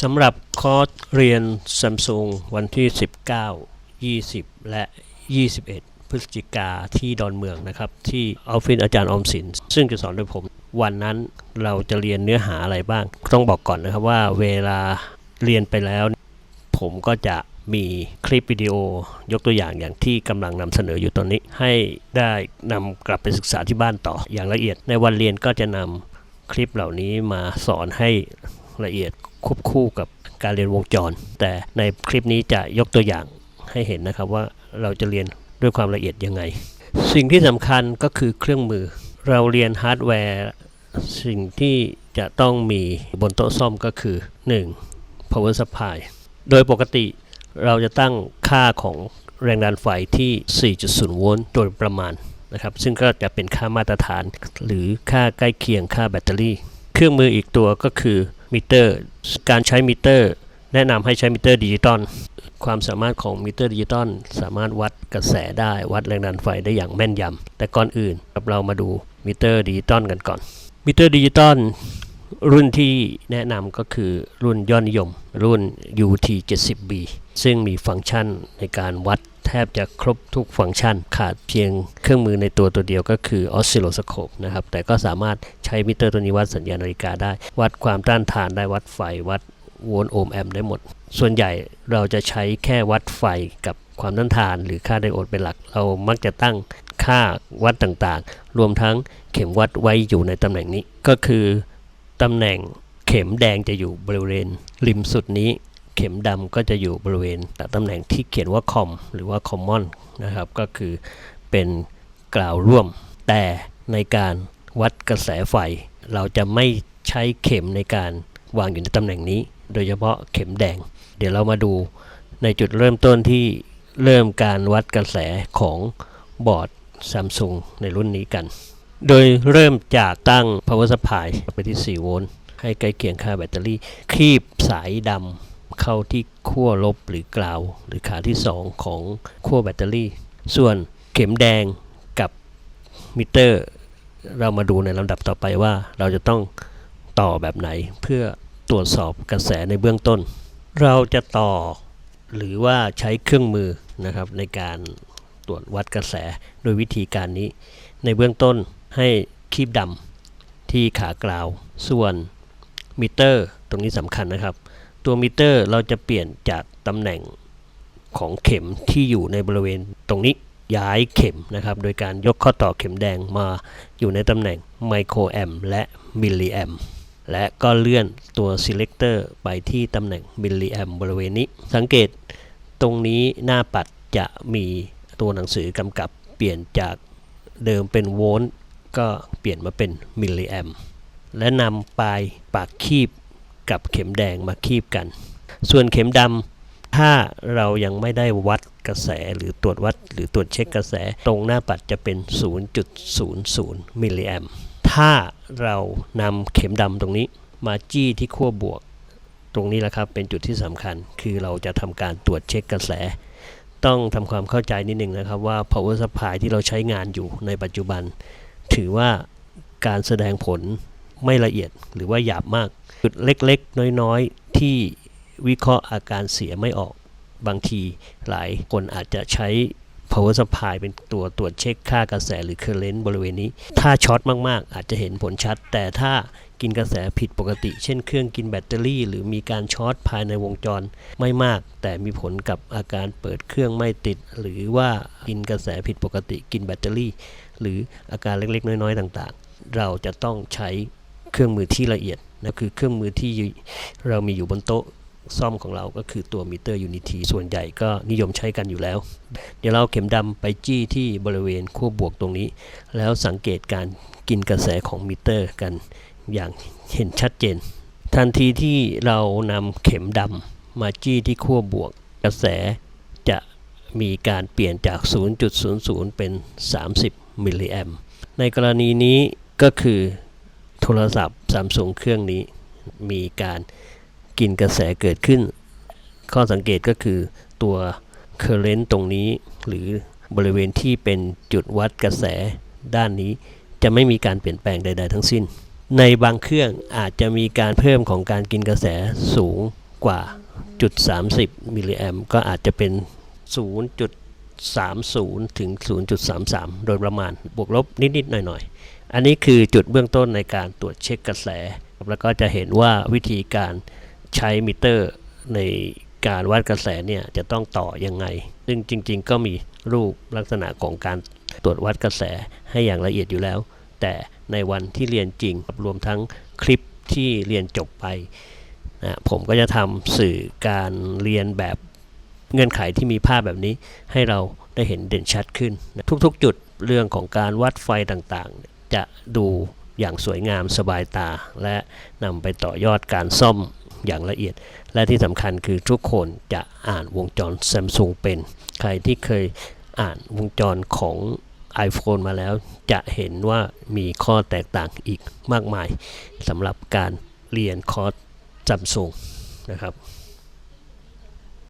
สำหรับคอร์สเรียน Samsung วันที่ 19 20 และ 21 พฤศจิกาที่ดอนเมืองนะครับ ที่ออฟฟิศอาจารย์ออมสิน ซึ่งจะสอนโดยผม วันนั้นเราจะเรียนเนื้อหาอะไรบ้าง ต้องบอกก่อนนะครับว่าเวลาเรียนไปแล้ว ผมก็จะมีคลิปวิดีโอยกตัวอย่างอย่างที่กำลังนำเสนออยู่ตอนนี้ ให้ได้นำกลับไปศึกษาที่บ้านต่ออย่างละเอียด ในวันเรียนก็จะนำคลิปเหล่านี้มาสอนให้ละเอียด ควบคู่กับการเรียนวงจร แต่ในคลิปนี้จะยกตัวอย่างให้เห็นนะครับว่าเราจะเรียนด้วยความละเอียดยังไง สิ่งที่สำคัญก็คือเครื่องมือ เราเรียนฮาร์ดแวร์สิ่งที่จะต้องมีบนโต๊ะซ่อมก็คือ 1. power supply โดยปกติเราจะตั้งค่าของแรงดันไฟที่ 4.0 โวลต์โดยประมาณนะครับ ซึ่งก็จะเป็นค่ามาตรฐาน หรือค่าใกล้เคียงค่าแบตเตอรี่ เครื่องมืออีกตัวก็คือ มิเตอร์ การใช้มิเตอร์ แนะนำให้ใช้มิเตอร์ดิจิตอลความสามารถของมิเตอร์ดิจิตอลสามารถวัดกระแสได้วัดแรงดันไฟได้อย่างแม่นยำแต่ก่อนอื่นเรามาดูมิเตอร์ดิจิตอลกันก่อนมิเตอร์ดิจิตอลรุ่นที่แนะนำก็คือรุ่นยอดนิยม รุ่น UT70B ซึ่งมีฟังก์ชันในการวัด แทบจะครบทุกฟังก์ชัน ขาดเพียงเครื่องมือในตัวตัวเดียวก็คือออสซิโลสโคปนะครับ แต่ก็สามารถใช้มิเตอร์ตัวนี้วัดสัญญาณนาฬิกาได้ วัดความต้านทานได้วัดไฟวัดโวลต์โอห์มแอมป์ได้หมด ส่วนใหญ่เราจะใช้แค่วัดไฟกับความต้านทาน หรือค่าไดโอดเป็นหลัก เรามักจะตั้งค่าวัดต่างๆ รวมทั้งเข็มวัดไว้อยู่ในตำแหน่งนี้ ก็คือตำแหน่งเข็มแดงจะอยู่บริเวณริมสุดนี้ เข็มดำก็จะอยู่บริเวณตำแหน่งที่เขียนว่าคอมหรือว่า common นะครับ ก็คือเป็นกล่าวร่วม แต่ในการวัดกระแสไฟ เราจะไม่ใช้เข็มในการวางอยู่ในตำแหน่งนี้ โดยเฉพาะเข็มแดง เดี๋ยวเรามาดูในจุดเริ่มต้นที่เริ่มการวัดกระแสของบอร์ด Samsung ในรุ่นนี้กัน โดยเริ่มจากตั้ง power supply ไปที่ 4 โวลต์ให้ใกล้เคียงค่าแบตเตอรี่ คีบสายดำ เข้าที่ขั้วลบหรือกลาว หรือขาที่ 2 ของขั้วแบตเตอรี่ ส่วนเข็มแดงกับมิเตอร์ เรามาดูในลำดับต่อไปว่า เราจะต้องต่อแบบไหนเพื่อตรวจสอบกระแสในเบื้องต้น เราจะต่อหรือว่าใช้เครื่องมือนะครับในการตรวจวัดกระแสโดยวิธีการนี้ ในเบื้องต้นให้คีบดำที่ขากลาว ส่วนมิเตอร์ ตรงนี้สำคัญนะครับ ตัวมิเตอร์เราจะเปลี่ยนจากตำแหน่งของเข็มที่อยู่ในบริเวณตรงนี้ย้ายเข็มนะครับ โดยการยกข้อต่อเข็มแดงมาอยู่ในตำแหน่งไมโครแอมและมิลลิแอมและก็เลื่อนตัว selector ไปที่ตำแหน่งมิลลิแอมบริเวณนี้ สังเกตตรงนี้หน้าปัดจะมีตัวหนังสือกำกับเปลี่ยนจากเดิมเป็นโวลต์ก็เปลี่ยนมาเป็นมิลลิแอมและนำปลายปากคีบ กับเข็มแดงมาคีบกัน ส่วนเข็มดำถ้าเรายังไม่ได้วัดกระแสหรือตรวจวัดหรือตรวจเช็คกระแส ตรงหน้าปัดจะเป็น 0.00 มิลลิแอมถ้าเรานำเข็มดำตรงนี้มาจี้ที่ขั้วบวก ตรงนี้แหละครับเป็นจุดที่สำคัญ คือเราจะทำการตรวจเช็คกระแส ต้องทำความเข้าใจนิดหนึ่งนะครับว่า power supply ที่เราใช้งานอยู่ในปัจจุบัน ถือว่าการแสดงผล ไม่ละเอียดหรือว่าหยาบมาก จุดเล็กๆ น้อยๆ ที่วิเคราะห์อาการเสียไม่ออกบางทีหลายคนอาจจะใช้ power supply เป็นตัวตรวจเช็คค่ากระแสหรือ current บริเวณนี้ ถ้าช็อตมากๆ อาจจะเห็นผลชัด แต่ถ้ากินกระแสผิดปกติ เช่นเครื่องกินแบตเตอรี่ หรือมีการช็อตภายในวงจรไม่มาก แต่มีผลกับอาการเปิดเครื่องไม่ติด หรือว่ากินกระแสผิดปกติกินแบตเตอรี่ หรืออาการเล็กๆ น้อยๆ ต่างๆ เราจะต้องใช้ เครื่องมือที่ละเอียดนะคือเครื่องมือที่เรามีอยู่บนโต๊ะซ่อมของเราก็คือตัวมิเตอร์ยูนิทีส่วนใหญ่ก็นิยมใช้กันอยู่แล้ว เดี๋ยวเราเข็มดำไปจี้ที่บริเวณขั้วบวกตรงนี้ แล้วสังเกตการกินกระแสของมิเตอร์กันอย่างเห็นชัดเจน ทันทีที่เรานำเข็มดำมาจี้ที่ขั้วบวก กระแสจะมีการเปลี่ยนจาก 0.00 เป็น 30 มิลลิแอมในกรณีนี้ก็คือ ทรศัพท์ซัมซุงเครื่องนี้ มีการกินกระแสเกิดขึ้น ข้อสังเกตก็คือตัว current ตรงนี้ หรือบริเวณที่เป็นจุดวัดกระแสด้านนี้ จะไม่มีการเปลี่ยนแปลงใด ๆ ทั้งสิ้น ในบางเครื่องอาจจะมีการเพิ่มของการกินกระแสสูงกว่าจุด30มิลลิแอมก็อาจจะเป็น 0.30 ถึง 0.33 โดยประมาณ บวกลบนิด ๆ หน่อย ๆ อันนี้คือจุดเบื้องต้นในการตรวจเช็คกระแส แล้วก็จะเห็นว่าวิธีการใช้มิเตอร์ในการวัดกระแสเนี่ยจะต้องต่อยังไง ซึ่งจริง ๆ ก็มีรูปลักษณะของการตรวจวัดกระแสให้อย่างละเอียดอยู่แล้ว แต่ในวันที่เรียนจริงรวมทั้งคลิปที่เรียนจบไปนะผมก็จะทำสื่อการเรียนแบบเงื่อนไขที่มีภาพแบบนี้ให้เราได้เห็นเด่นชัดขึ้นนะทุกๆ จุดเรื่องของการวัดไฟต่างๆ จะดูอย่างสวยงามสบายตา และนำไปต่อยอดการซ่อมอย่างละเอียด และที่สำคัญคือทุกคนจะอ่านวงจร Samsung เป็น ใครที่เคยอ่านวงจรของ iPhone มาแล้ว จะเห็นว่ามีข้อแตกต่างอีกมากมายสำหรับการเรียนคอร์ส Samsung นะครับ